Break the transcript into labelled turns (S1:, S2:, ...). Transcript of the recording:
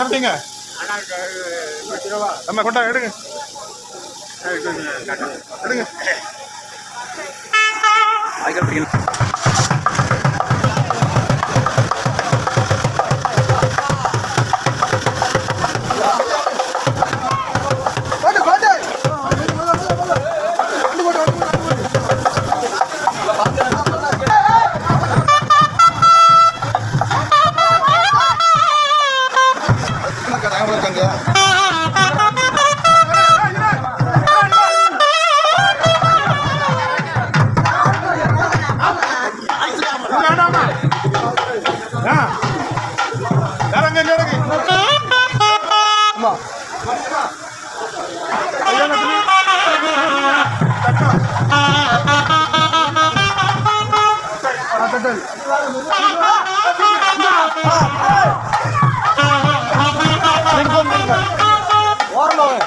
S1: கடந்தீங்க நம்ம கொண்டா எடுங்க. எடுங்க. ஆ இறங்க இங்க இறங்க
S2: ஓரமாக